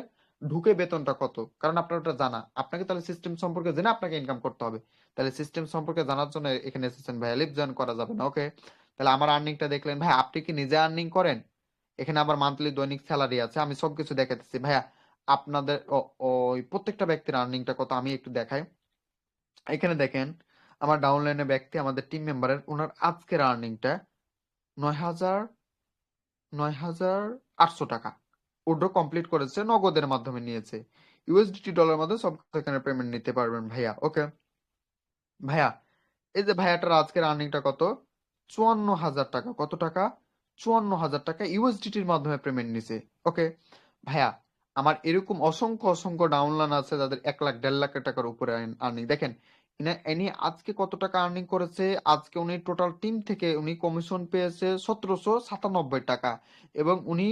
ঢুকে বেতনটা কত? কারণ আপনার ওটা জানা। আপনাকে তাহলে সিস্টেম সম্পর্কে জেনে আপনাকে ইনকাম করতে হবে। তাহলে সিস্টেম সম্পর্কে জানার জন্য এখানে এসেছেন ভাইয়া লিভ জয়েন করা যাবে না ওকে তাহলে আমার আর্নিংটা দেখলেন, ভাই, আপনি কি নিজে আর্নিং করেন? এখানে আবার মান্থলি দৈনিক স্যালারি আছে, আমি সবকিছু দেখাতেছি ভাইয়া, আপনাদের ওই প্রত্যেকটা ব্যক্তির আর্নিংটা কত আমি একটু দেখাই। এখানে দেখেন, আমার ডাউনলাইনে ব্যক্তি, আমাদের টিম মেম্বারের ওনার আজকের আর্নিংটা নয় হাজার নয় হাজার আটশো টাকা। উইথড্র কমপ্লিট করেছে, নগদের মাধ্যমে নিয়েছে। ইউএসডিটি ডলার মাধ্যমে সব এখানে পেমেন্ট নিতে পারবেন ভাইয়া ওকে ভাইয়া, এই যে ভাইয়াটার আজকের আর্নিংটা কত? চুয়ান্ন হাজার টাকা, কত টাকা? চুয়ান্ন হাজার টাকা ইউএসডিটির মাধ্যমে পেমেন্ট নিছে ওকে ভাইয়া, আমার এরকম অসংখ্য অসংখ্য ডাউনলাইন আছে যাদের এক লাখ, দেড় লাখ টাকার উপরে আর্নিং দেখেন, ইনি আজকে কত টাকা আর্নিং করেছে? আজকে উনি টোটাল টিম থেকে উনি কমিশন পেয়েছে সতেরোশো সাতানব্বই টাকা এবং উনি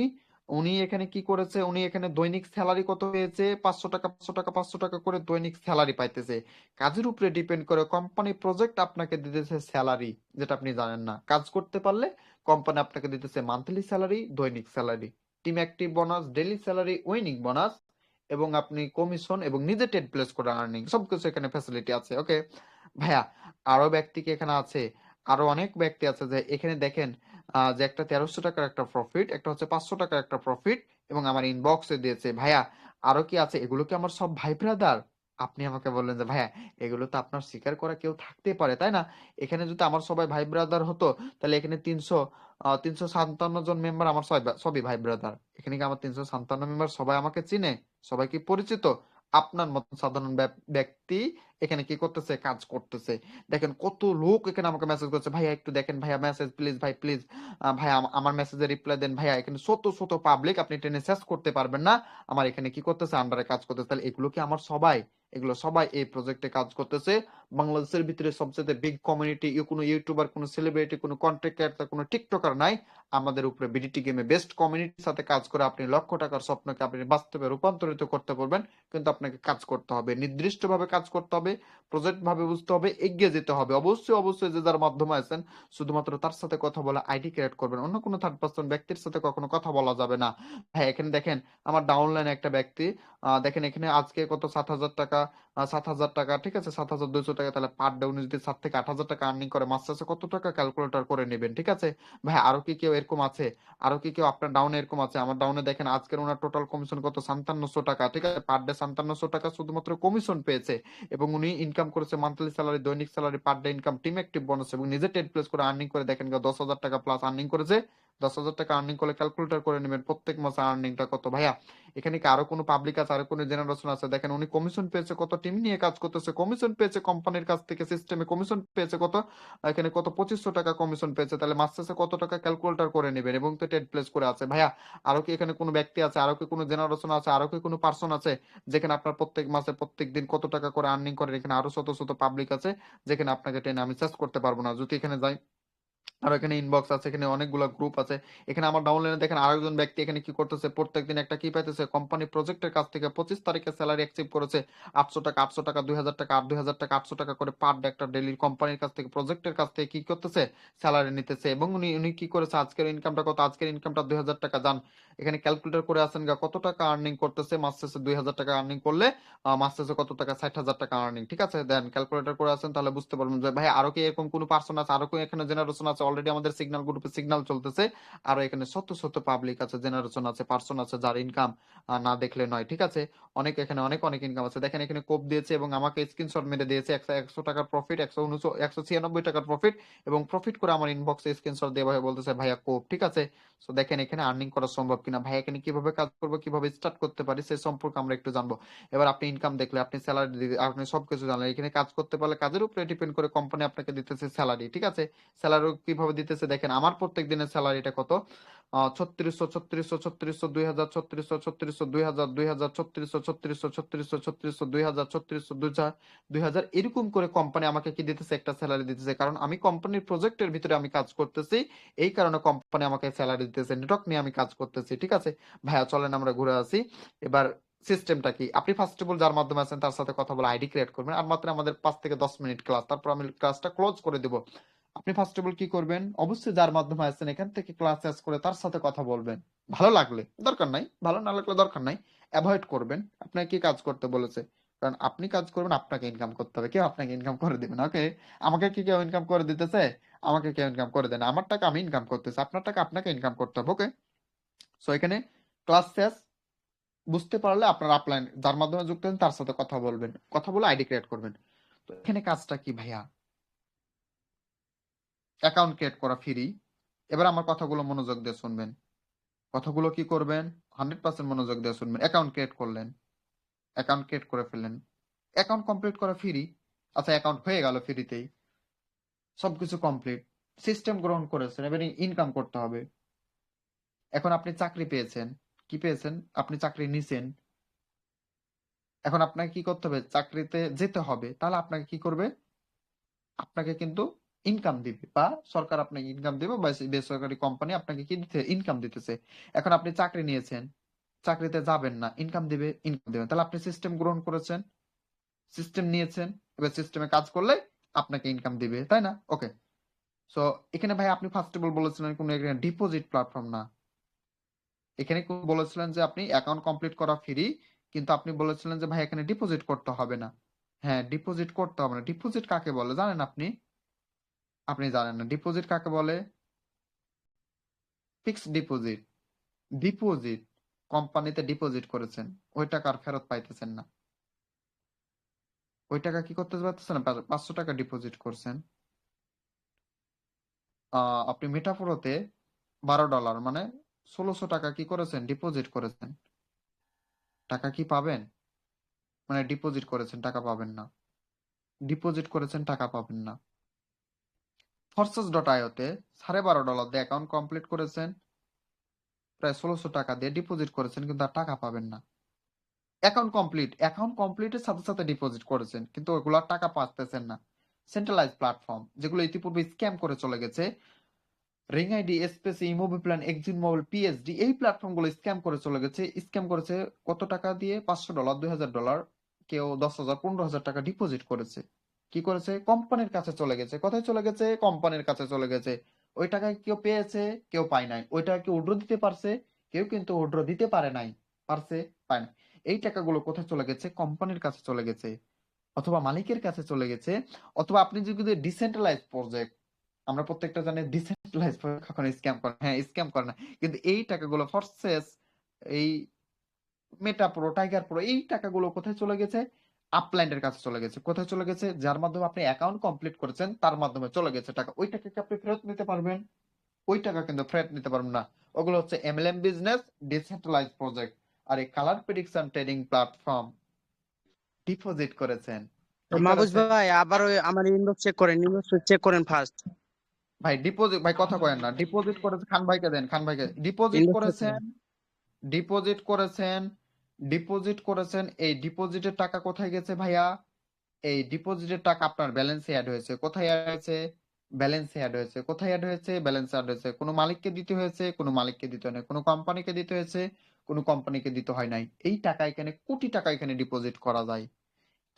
উনি এখানে কি করেছে? উনি এখানে দৈনিক স্যালারি কত পেয়েছে? পাঁচশো টাকা পাঁচশো টাকা পাঁচশো টাকা করে দৈনিক স্যালারি পাইতেছে। কাজের উপরে ডিপেন্ড করে কোম্পানি প্রজেক্ট আপনাকে দিতেছে স্যালারি যেটা আপনি জানেন না। কাজ করতে পারলে কোম্পানি আপনাকে দিতেছে মান্থলি স্যালারি দৈনিক salary team active bonus daily salary winning bonus এবং আপনি কমিশন এবং নিজে টেট প্লেস করে আর্নিং সবকিছু এখানে ফ্যাসিলিটি আছে ওকে ভাইয়া, আরও ব্যক্তি কি এখানে আছে? আরও অনেক ব্যক্তি আছে যে এখানে দেখেন যে একটা তেরোশো টাকার একটা প্রফিট একটা হচ্ছে পাঁচশো টাকার একটা প্রফিট এবং আমার ইনবক্সে দিয়েছে, ভাইয়া, আরও কি আছে? এগুলো কি আমার সব ভাই ব্রাদার আপনি আমাকে বললেন যে, ভাইয়া, এগুলো তো আপনার স্বীকার করা কেউ থাকতে পারে, তাই না? এখানে যদি আমার সবাই ভাই ব্রাদার হতো, তাহলে এখানে তিনশো তিনশো সাতান্ন জন মেম্বার আমার সবই ভাই ব্রাদার এখানে কি আমার তিনশো সাতান্ন মেম্বার সবাই আমাকে চিনে? সবাই কি পরিচিত? আপনার মতন সাধারণ ব্যা- ব্যক্তি এখানে কি করতেছে? কাজ করতেছে। দেখেন কত লোক এখানে আমাকে মেসেজ করছে, ভাইয়া, একটু দেখেন, ভাইয়া মেসেজ প্লিজ ভাই প্লিজ ভাইয়া আমার মেসেজে রিপ্লাই দেন। ভাইয়া, এখানে শত শত পাবলিক আপনি টেনে শেষ করতে পারবেন না। আমার এখানে কি করতেছে? আন্ডারে কাজ করতেছে। তাহলে এগুলো কি আমার সবাই? এগুলো সবাই এই প্রজেক্টে কাজ করতেছে। বাংলাদেশের ভিতরে সবচেয়ে বিগ কমিউনিটি কোনো ইউটিউবার কোনো সেলিব্রিটি কোনো কন্টেন্ট ক্রিয়েটর কোনো টিকটকার নাই। আমাদের উপরে বিডিটি গেমে বেস্ট কমিউনিটির সাথে কাজ করে আপনি লক্ষ টাকার স্বপ্নকে আপনি বাস্তবে রূপান্তরিত করতে পারবেন, কিন্তু আপনাকে কাজ করতে হবে, নির্দিষ্টভাবে কাজ করতে হবে প্রজেক্ট ভাবে বুঝতে হবে, এগিয়ে যেতে হবে। অবশ্যই অবশ্যই যে যার মাধ্যমে আছেন, শুধুমাত্র তার সাথে কথা বলে আইডি ক্রিয়েট করবেন। অন্য কোনো থার্ড পার্সন ব্যক্তির সাথে কখনো কথা বলা যাবে না। হ্যাঁ এখানে দেখেন, আমার ডাউনলাইন একটা ব্যক্তি দেখেন এখানে আজকে কত? সাত হাজার টাকা সাত হাজার টাকা, ঠিক আছে? সাত হাজার দুইশো টাকা, তাহলে পার ডে উনি যদি সাত থেকে আট হাজার টাকা আর্নিং করে। মাস শেষে কত টাকা ক্যালকুলেটর করে নেবেন, ঠিক আছে? ভাই, আরও কি কেউ এরকম আছে? আরও কি কেউ আপনার ডাউনে এরকম আছে? আমার ডাউনে দেখেন আজকের ওনার টোটাল কমিশন কত? সাতান্নশো টাকা। ঠিক আছে? পার ডে সাতান্নশো টাকা শুধুমাত্র কমিশন পেয়েছে এবং উনি ইনকাম করেছে মান্থলি স্যালারি দৈনিক salary per day income team active bonus এবং নিজে টেট প্লেস করে আর্নিং করে দেখেন দশ হাজার টাকা প্লাস আর্নিং করেছে। দশ হাজার টাকা আর্নিং করলে ক্যালকুলেটর করে নেবেন প্রত্যেক মাসে আর্নিংটা কত? ভাইয়া, এখানে কি আরও কোনো পাবলিক আছে? আরও কোনো জেনারেশন আছে? দেখেন উনি কমিশন পেয়েছে কত? টিম নিয়ে কাজ করতেছে। কমিশন পেয়েছে কোম্পানির কাছ থেকে সিস্টেমে কমিশন পেয়েছে কত? এখানে কত? পঁচিশশো টাকা কমিশন পেয়েছে। তাহলে মাস শেষে কত টাকা ক্যালকুলেটর করে নেবেন এবং তো টেট প্লেস করে আছে। ভাইয়া, আরও কি এখানে কোনো ব্যক্তি আছে? আরও কি কোনো জেনারেশন আছে? আরও কি কোনো পার্সন আছে? যেখানে আপনার প্রত্যেক মাসে প্রত্যেক দিন কত টাকা করে আর্নিং করে? এখানে আরও শত শত পাবলিক আছে, যেখানে আপনাকে টেনে আমি সার্চ করতে পারব না। যদি এখানে যাই আর এখানে ইনবক্স আছে, এখানে অনেকগুলো গ্রুপ আছে। এখানে আমার ডাউনলাইনে দেখেন আরেকজন ব্যক্তি এখানে কি করতেছে, প্রত্যেকদিন একটা কি পাইতেছে? কোম্পানি প্রজেক্টের কাছ থেকে পঁচিশ তারিখে স্যালারি অ্যাকসেপ্ট করেছে, আটশো টাকা আটশো টাকা, দুই হাজার টাকা, আট, দুই হাজার টাকা, আটশো টাকা করে পার ডে একটা ডেলি কোম্পানির কাছ থেকে প্রজেক্টের কাছ থেকে কি করতেছে? স্যালারি নিতেছে এবং উনি উনি কি করেছে? আজকের ইনকামটা কত? আজকের ইনকামটা দুই হাজার টাকা। যান এখানে ক্যালকুলেটর করে আসেন গা, কত টাকা আর্নিং করতেছে? মাস শেষে দুই হাজার টাকা আর্নিং করলে মাস শেষে কত টাকা? ষাট হাজার টাকা আর্নিং ঠিক আছে? দেন ক্যালকুলেটর করে আসেন তাহলে বুঝতে পারবেন যে, ভাই, আরও কি এরকম কোনো পার্সন আছে? আরও কি এখানে জেনারেশন আছে অলরেডি আমাদের সিগন্যাল গ্রুপে সিগন্যাল চলতেছে। আর এখানে শত শত পাবলিক আছে জেনারেশন আছে পার্সন আছে যার ইনকাম না দেখলে নয়, ঠিক আছে? অনেক এখানে অনেক অনেক ইনকাম আছে। দেখেন এখানে কোপ দিয়েছে এবং আমাকে স্ক্রিনশট মেরে দিয়েছে, একশো একশো টাকার প্রফিট একশো উনশো একশো ছিয়ানব্বই টাকার প্রফিট এবং প্রফিট করে আমার ইনবক্সে স্ক্রিনশট দিয়ে ভাই বলতেছে, ভাইয়া কোপ ঠিক আছে? সো দেখেন এখানে আর্নিং করা সম্ভব কিনা? ভাই এখানে কীভাবে কাজ করব, কীভাবে স্টার্ট করতে পারি, সে সম্পর্কে আমরা একটু জানব। এবার আপনি ইনকাম দেখলে, আপনি স্যালারি আপনি সবকিছু জানলেন। এখানে কাজ করতে পারলে কাজের উপরে ডিপেন্ড করে কোম্পানি আপনাকে দিতেছে স্যালারি ঠিক আছে? স্যালারি কীভাবে দিতেছে? দেখেন, আমার প্রত্যেক দিনের স্যালারিটা কত? ছত্রিশশো ছত্রিশশো ছত্রিশশো দুই হাজার ছত্রিশশো ছত্রিশশো দুই হাজার দুই হাজার ছত্রিশশো ছত্রিশশো ছত্রিশশো ছত্রিশশো দুই হাজার ছত্রিশশো দুই হাজার এরকম করে কোম্পানি আমাকে কি দিতেছে? একটা স্যালারি দিতেছে। কারণ আমি কোম্পানির প্রজেক্টের ভিতরে আমি কাজ করতেছি, এই কারণে কোম্পানি আমাকে স্যালারি দিতেছে নেটওয়ার্ক নিয়ে আমি কাজ করতেছি, ঠিক আছে? ভাইয়া, চলেন আমরা ঘুরে আসি। এবার সিস্টেমটা কি? আপনি ফার্স্ট অফ অল যার মাধ্যমে আছেন, তার সাথে কথা বলে আইডি ক্রিয়েট করবেন। আর মাত্র আমাদের পাঁচ থেকে দশ মিনিট ক্লাস তারপর আমি ক্লাসটা ক্লোজ করে দেবো। আপনি ফার্স্ট অফ অল কি করবেন? অবশ্যই যার মাধ্যমে আছেন এখান থেকে ক্লাস শেষ করে তার সাথে কথা বলবেন। ভালো লাগলে, দরকার নাই। ভালো না লাগলে দরকার নাই। অ্যাভয়েড করবেন। আপনাকে কি কাজ করতে বলেছে? কারণ আপনি কাজ করবেন, আপনাকে ইনকাম করতে হবে। কেউ আপনাকে ইনকাম করে দিবে না ওকে আমাকে কি কেউ ইনকাম করে দিতেছে? আমাকে কেউ ইনকাম করে দেয় না। আমার টাকা আমি ইনকাম করতেছি। আপনার টাকা আপনাকে ইনকাম করতে হবে ওকে সো এখানে ক্লাস শেষ। বুঝতে পারলে আপনার আপলাইন যার মাধ্যমে যুক্ত হন, তার সাথে কথা বলবেন। কথা বলে আইডি ক্রিয়েট করবেন। তো এখানে কাজটা কি ভাইয়া? অ্যাকাউন্ট ক্রিয়েট করা ফ্রি। এবার আমার কথাগুলো মনোযোগ দিয়ে শুনবেন। কথাগুলো কি করবেন? হান্ড্রেড পার্সেন্ট মনোযোগ দিয়ে শুনবেন। অ্যাকাউন্ট ক্রিয়েট করলেন। অ্যাকাউন্ট ক্রিয়েট করে ফেললেন। অ্যাকাউন্ট কমপ্লিট করা ফ্রি। আচ্ছা অ্যাকাউন্ট হয়ে গেল ফ্রিতেই। সবকিছু কমপ্লিট। সিস্টেম গ্রহণ করেছেন। এবারে ইনকাম করতে হবে। এখন আপনি চাকরি পেয়েছেন। কি পেয়েছেন? আপনি চাকরি নিছেন। এখন আপনাকে কি করতে হবে? চাকরিতে যেতে হবে। তাহলে আপনাকে কি করবে? আপনাকে কিন্তু ইনকাম দিবে বা সরকার আপনাকে ইনকাম দিবে বা বেসরকারি কোম্পানি আপনাকে কি দিতে ইনকাম দিতেছে। এখন আপনি চাকরি নিয়েছেন, চাকরিতে যাবেন না ইনকাম দিবে ইনকাম দিবেন তাহলে আপনি সিস্টেম গ্রহণ করেছেন সিস্টেম নিয়েছেন, এবার সিস্টেমে কাজ করলে আপনাকে ইনকাম দিবে, তাই না? ওকে সো এখানে ভাই আপনি ফার্স্ট অফ অল বলেছিলেন কোনো এখানে ডিপোজিট প্ল্যাটফর্ম না। এখানে বলেছিলেন যে আপনি অ্যাকাউন্ট কমপ্লিট করা ফ্রি কিন্তু আপনি বলেছিলেন যে ভাই এখানে ডিপোজিট করতে হবে না। হ্যাঁ ডিপোজিট করতে হবে না। ডিপোজিট কাকে বলে? জানেন আপনি? আপনি জানেন না। ডিপোজিট কাকে বলে? ফিক্সড ডিপোজিট ডিপোজিট কোম্পানিতে ডিপোজিট করেছেন। ওই টাকা আর ফেরত পাইতেছেন না। ওই টাকা কি করতে পারতেছেন? না পাঁচশো টাকা ডিপোজিট করছেন। আপনি মেটাফোরোতে বারো ডলার মানে ষোলোশো টাকা কি করেছেন? ডিপোজিট করেছেন। টাকা কি পাবেন? মানে ডিপোজিট করেছেন, টাকা পাবেন না। ডিপোজিট করেছেন, টাকা পাবেন না। ফরসেস ডট আইওতে সাড়ে বারো ডলার দিয়ে অ্যাকাউন্ট কমপ্লিট করেছেন। প্রায় ষোলোশো টাকা দিয়ে ডিপোজিট করেছেন, কিন্তু আর টাকা পাবেন না। অ্যাকাউন্ট কমপ্লিট অ্যাকাউন্ট কমপ্লিটের সাথে সাথে ডিপোজিট করেছেন, কিন্তু ওইগুলো আর টাকা পাচ্তেছেন না। সেন্ট্রালাইজ প্ল্যাটফর্ম যেগুলো ইতিপূর্বে স্ক্যাম করে চলে গেছে। রিং আইডি স্পেস ইমোবি প্ল্যান এক্সিম মোবাইল পিএসডি এই প্ল্যাটফর্মগুলো স্ক্যাম করে চলে গেছে। স্ক্যাম করেছে কত টাকা দিয়ে? পাঁচশো ডলার দুই হাজার ডলার কেউ দশ হাজার, পনেরো হাজার টাকা ডিপোজিট করেছে। কি করেছে? কোম্পানির কাছে চলে গেছে। কোথায় চলে গেছে? কোম্পানির কাছে চলে গেছে। ওই টাকা কেউ পেয়েছে, কেউ পায় নাই। ওই টাকা কেউ উড্র দিতে পারছে, কেউ কিন্তু উড্র দিতে পারে নাই, পারছে, পায় না এই টাকাগুলো কোথায় চলে গেছে? কোম্পানির কাছে চলে গেছে, অথবা মালিকের কাছে চলে গেছে, অথবা আপনি যদি ডিসেন্ট্রালাইজ প্রজেক্ট আমরা প্রত্যেকটা জানি ডিসেন্ট্রালাইজ কখনো স্ক্যাম করে হ্যাঁ স্ক্যাম করে না। কিন্তু এই টাকাগুলো ফরসেস এই মেটা প্রো টাইগার প্রো এই টাকাগুলো কোথায় চলে গেছে? আপলাইনের কাছে চলে গেছে। কোথায় চলে গেছে? যার মাধ্যমে আপনি অ্যাকাউন্ট কমপ্লিট করেছেন তার মাধ্যমে চলে গেছে টাকা। ওই টাকা কি আপনি ফেরত নিতে পারবেন। ওই টাকা কিন্তু ফেরত নিতে পারবেন না। ওগুলো হচ্ছে এমএলএম বিজনেস ডিসেন্ট্রালাইজ প্রজেক্ট আর এই colour prediction trading platform deposit করেছেন। মাহবুজ ভাই আবার ওই আমার ইনবক্স চেক করেন ইনবক্স চেক করেন ফার্স্ট ভাই ডিপোজিট ভাই কথা কয়েন না। ডিপোজিট করেছে খান ভাইকে দেন খান ভাইকে ডিপোজিট করেছেন ডিপোজিট করেছেন ডিপোজিট করেছেন, এই ডিপোজিটের টাকা কোথায় গেছে ভাইয়া? এই ডিপোজিটের টাকা আপনার ব্যালেন্সে অ্যাড হয়েছে। কোথায় অ্যাড হয়েছে? ব্যালেন্সে অ্যাড হয়েছে। কোথায় অ্যাড হয়েছে? ব্যালেন্সে অ্যাড হয়েছে। কোনো মালিককে দিতে হয়েছে, কোনো মালিককে দিতে হয় না কোনো কোম্পানিকে দিতে হয়েছে, কোনো কোম্পানিকে দিতে হয় নাই। এই টাকা এখানে, কোটি টাকা এখানে ডিপোজিট করা যায়।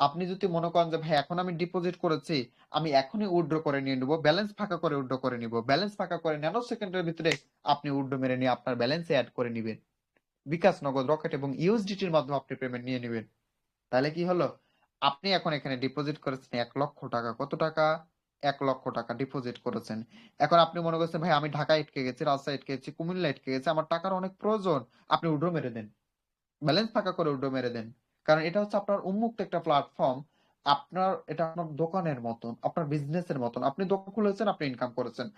আপনি যদি মনে করেন যে, ভাই, এখন আমি ডিপোজিট করেছি, আমি এখনই উইথড্র করে নিয়ে নেব ব্যালেন্স ফাঁকা করে উইথড্র করে নিব ব্যালেন্স ফাঁকা করে ন্যানো সেকেন্ডের ভিতরে আপনি উইথড্র মেরে নিয়ে আপনার ব্যালেন্সে অ্যাড করে নেবেন। বিকাশ নগদ রকেট এবং ইউএসডিটির মাধ্যমে আপনি পেমেন্ট নিয়ে নেবেন। তাহলে কি হলো? আপনি এখন এখানে ডিপোজিট করেছেন এক লক্ষ টাকা। কত টাকা? এক লক্ষ টাকা ডিপোজিট করেছেন। এখন আপনি মনে করছেন, ভাই, আমি ঢাকা আটকে গেছি, রাজশাহী আটকে গেছি, কুমিল্লা আটকে গেছি, আমার টাকার অনেক প্রয়োজন। আপনি উড্রো মেরে দেন। ব্যালেন্স ফাঁকা করে উড্রো মেরে দেন। কারণ এটা হচ্ছে আপনার উন্মুক্ত একটা প্ল্যাটফর্ম আপনার, এটা আপনার দোকানের মতন, আপনার বিজনেসের মতন। আপনি দোকান খুলেছেন, আপনি ইনকাম করেছেন।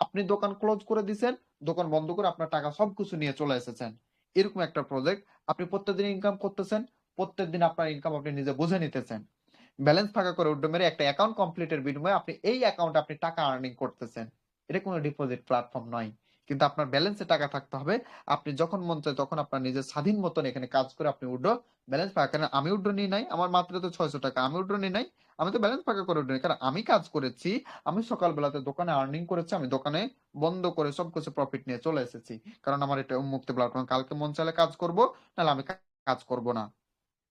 আপনি দোকান ক্লোজ করে দিছেন, দোকান বন্ধ করে আপনার টাকা সবকিছু নিয়ে চলে এসেছেন। এরকম একটা প্রজেক্ট আপনি প্রত্যেকদিন ইনকাম করতেছেন প্রত্যেক দিন আপনার ইনকাম আপনি নিজে বুঝে নিতেছেন। ব্যালেন্স ফাঁকা করে উড্ডো মেরে একটা অ্যাকাউন্ট কমপ্লিটের বিনিময়ে আপনি এই অ্যাকাউন্টে আপনি টাকা আর্নিং করতেছেন। এটা কোনো ডিপোজিট প্ল্যাটফর্ম নয়। কিন্তু আপনার ব্যালেন্সে টাকা থাকতে হবে। আপনি যখন মন চায় তখন আপনার নিজের স্বাধীন মতন এখানে কাজ করে আপনি উড্রো ব্যালেন্স ফাঁকা। কারণ আমি উড্রো নিই নাই, আমার মাত্র তো ছয়শো টাকা। আমি উড্রো নিই নাই, আমি তো ব্যালেন্স ফাঁকা করে উড্রো কারণ আমি কাজ করেছি, আমি সকালবেলাতে দোকানে আর্নিং করেছি, আমি দোকানে বন্ধ করে সবকিছু প্রফিট নিয়ে চলে এসেছি। কারণ আমার এটা উন্মুক্ত প্ল্যাটফর্ম কালকে মন চাইলে কাজ করব, নাহলে আমি কাজ করব না।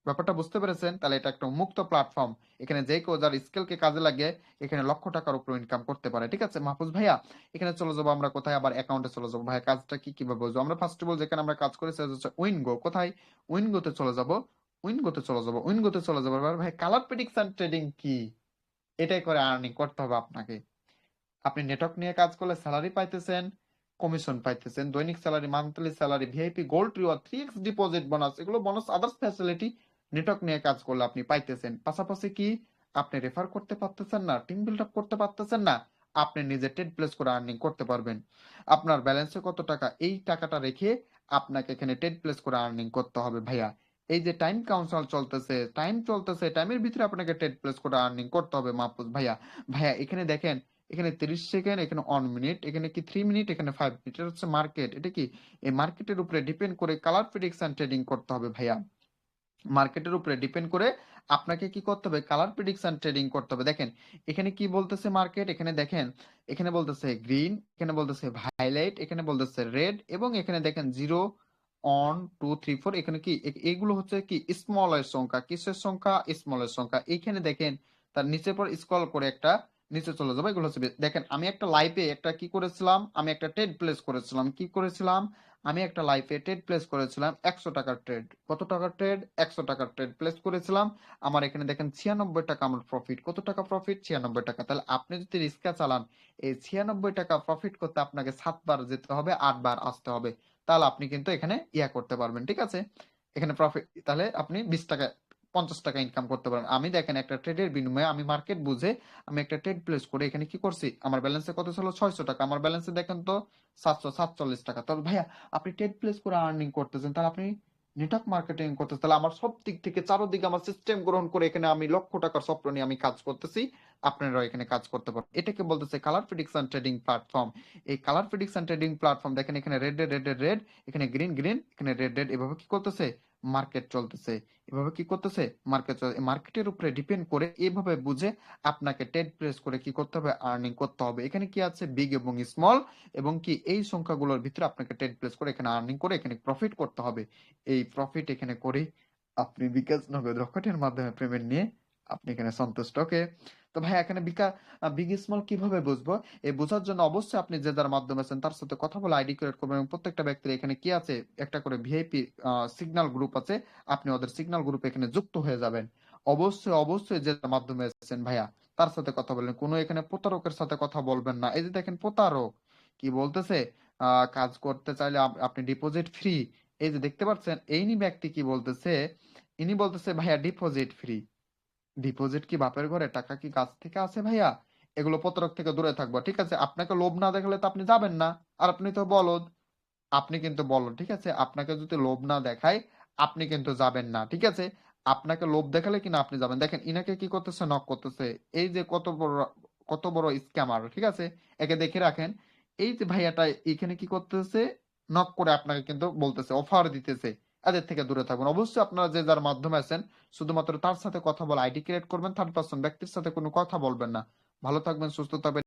ব্যাপারটা বুঝতে পেরেছেন? তাহলে এটা একটা উন্মুক্ত প্ল্যাটফর্ম এখানে যে কেউ যার স্কিলকে কাজে লাগিয়ে এখানে লক্ষ টাকার উপর ইনকাম করতে পারে। ঠিক আছে, মাহফুজ ভাইয়া? এখানে চলে যাব আমরা কোথায়? আবার অ্যাকাউন্টে চলে যাব। ভাই কাজটা কি কীভাবে বুঝব? আমরা ফার্স্ট অফ অল যেখানে আমরা কাজ করি সেটা হচ্ছে উইনগো কোথায়? উইনগোতে চলে যাব। উইনগোতে চলে যাব। উইনগোতে চলে যাব। এবার ভাই কালার প্রেডিকশন ট্রেডিং কি? এটাই করে আর্নিং করতে হবে আপনাকে। আপনি নেটওয়ার্ক নিয়ে কাজ করলে স্যালারি পাইতেছেন কমিশন পাইতেছেন, দৈনিক salary monthly salary VIP gold reward three X deposit bonus এগুলো বোনাস আদার্স ফ্যাসিলিটি নেটওয়ার্ক নিয়ে কাজ করলে আপনি পাইতেছেন। পাশাপাশি কি আপনি রেফার করতে পারতেছেন না টিম বিল্ড আপ করতে পারতেছেন না, আপনি নিজে টেড প্লেস করে আর্নিং করতে পারবেন। আপনার ব্যালেন্সে কত টাকা, এই টাকাটা রেখে আপনাকে এখানে টেড প্লেস করে আর্নিং করতে হবে ভাইয়া। এই যে টাইম কাউন্সিল চলতেছে টাইম চলতেছে টাইমের ভিতরে আপনাকে টেড প্লেস করে আর্নিং করতে হবে মাহফুজ ভাইয়া। ভাইয়া, এখানে দেখেন, এখানে তিরিশ সেকেন্ড এখানে ওয়ান মিনিট এখানে কি থ্রি মিনিট এখানে ফাইভ মিনিট এটা হচ্ছে মার্কেট এটা কি? এই মার্কেটের উপরে ডিপেন্ড করে কালার প্রেডিকশন ট্রেডিং করতে হবে ভাইয়া। মার্কেটের উপরে ডিপেন্ড করে আপনাকে কি করতে হবে? কালার প্রেডিকশন ট্রেডিং করতে হবে। দেখেন, এখানে কি বলতেছে মার্কেট এখানে দেখেন, এখানে বলতেছে গ্রিন এখানে বলতেছে ভাইলাইট এখানে বলতেছে রেড এবং এখানে দেখেন zero one two three four এখানে কি এগুলো হচ্ছে কি স্মলের সংখ্যা। কিসের সংখ্যা? স্মলের সংখ্যা। এইখানে দেখেন, তার নিচে পর স্ক্রল করে একটা নিচে চলে যাবে। এগুলো হচ্ছে, দেখেন, আমি একটা লাইভে একটা কি করেছিলাম? আমি একটা ট্রেড প্লেস করেছিলাম। কি করেছিলাম? আমি একটা লাইফে ট্রেড প্লেস করেছিলাম, একশো টাকার ট্রেড কত টাকার ট্রেড একশো টাকার ট্রেড প্লেস করেছিলাম। আমার এখানে দেখেন ছিয়ানব্বই টাকা আমার প্রফিট কত টাকা প্রফিট ছিয়ানব্বই টাকা। তাহলে আপনি যদি রিস্কা চালান, এই ছিয়ানব্বই টাকা প্রফিট করতে আপনাকে সাতবার যেতে হবে, আটবার আসতে হবে। তাহলে আপনি কিন্তু এখানে ইয়া করতে পারবেন, ঠিক আছে? এখানে প্রফিট তাহলে আপনি বিশ টাকা পঞ্চাশ টাকা ইনকাম করতে পারেন। আমি দেখেন একটা ট্রেডের বিনিময়ে আমি মার্কেট বুঝে আমি একটা ট্রেড প্লেস করে এখানে কি করছি? আমার ব্যালেন্সে কত ছিল? ছয়শো টাকা। আমার ব্যালেন্সে দেখেন তো সাতশো, সাতচল্লিশ টাকা। তাহলে ভাইয়া, আপনি ট্রেড প্লেস করে আর্নিং করতেছেন, তাহলে আপনি নেটওয়ার্ক মার্কেটিং করতেছেন। তাহলে আমার সব দিক থেকে চারোদিকে আমার সিস্টেম গ্রহণ করে এখানে আমি লক্ষ টাকার সফটওয়্যার নিয়ে আমি কাজ করতেছি। আপনারাও এখানে কাজ করতে পারেন। এটাকে বলতেছে কালার প্রেডিকশন ট্রেডিং প্ল্যাটফর্ম এই কালার প্রেডিকশন ট্রেডিং প্ল্যাটফর্ম দেখেন এখানে রেড রেড রেড রেড এখানে গ্রিন গ্রিন এখানে রেড রেড এভাবে কি করতেছে? মার্কেট চলতেছে। এভাবে কি করতেছে? মার্কেট মার্কেটের উপরে ডিপেন্ড করে এভাবে বুঝে আপনাকে টেড প্রেস করে কি করতে হবে? আর্নিং করতে হবে। এখানে কি আছে? বিগ এবং স্মল এবং কি এই সংখ্যাগুলোর ভিতরে আপনাকে টেড প্লেস করে এখানে আর্নিং করে এখানে প্রফিট করতে হবে। এই প্রফিট এখানে করে আপনি বিকাশ নগদ রকেটের মাধ্যমে পেমেন্ট নিয়ে আপনি এখানে সন্তুষ্ট। ওকে? তো ভাই এখানে বিকা বিগ স্মল কীভাবে বুঝব? এই বোঝার জন্য অবশ্যই আপনি যে যার মাধ্যমে আছেন তার সাথে কথা বলে আইডি ক্রিয়েট করবেন এবং প্রত্যেকটা ব্যক্তির এখানে কি আছে? একটা করে ভিআইপি সিগন্যাল গ্রুপ আছে। আপনি ওদের সিগন্যাল গ্রুপে এখানে যুক্ত হয়ে যাবেন। অবশ্যই অবশ্যই যে যার মাধ্যমে এসেছেন ভাইয়া, তার সাথে কথা বলবেন। কোনো এখানে প্রতারকের সাথে কথা বলবেন না। এই যে দেখেন, প্রতারক কি বলতেছে? কাজ করতে চাইলে আপনি ডিপোজিট ফ্রি এই যে দেখতে পাচ্ছেন এইনি ব্যক্তি কি বলতেছে? ইনি বলতেছে, ভাইয়া ডিপোজিট ফ্রি ডিপোজিট কি বাপের ঘরে? টাকা কি কাছ থেকে আসে ভাইয়া? এগুলো প্রতারক থেকে দূরে থাকব, ঠিক আছে? আপনাকে লোভ না দেখালে তো আপনি যাবেন না। আর আপনি তো বলদ। আপনি কিন্তু বলদ, ঠিক আছে? আপনাকে যদি লোভ না দেখায়, আপনি কিন্তু যাবেন না, ঠিক আছে? আপনাকে লোভ দেখালে কিনা আপনি যাবেন। দেখেন, ইনাকে কি করতেছে? নক করতেছে। এই যে কত বড় কত বড় স্ক্যামার ঠিক আছে? একে দেখে রাখেন। এই যে ভাইয়াটা এখানে কি করতেছে? নক করে আপনাকে কিন্তু বলতেছে অফার দিতেছে। এদের থেকে দূরে থাকবেন অবশ্যই আপনারা যে যার মাধ্যমে আছেন, শুধুমাত্র তার সাথে কথা বলে আইডি ক্রিয়েট করবেন থার্ড পার্সন ব্যক্তির সাথে কোনো কথা বলবেন না। ভালো থাকবেন, সুস্থ থাকবেন।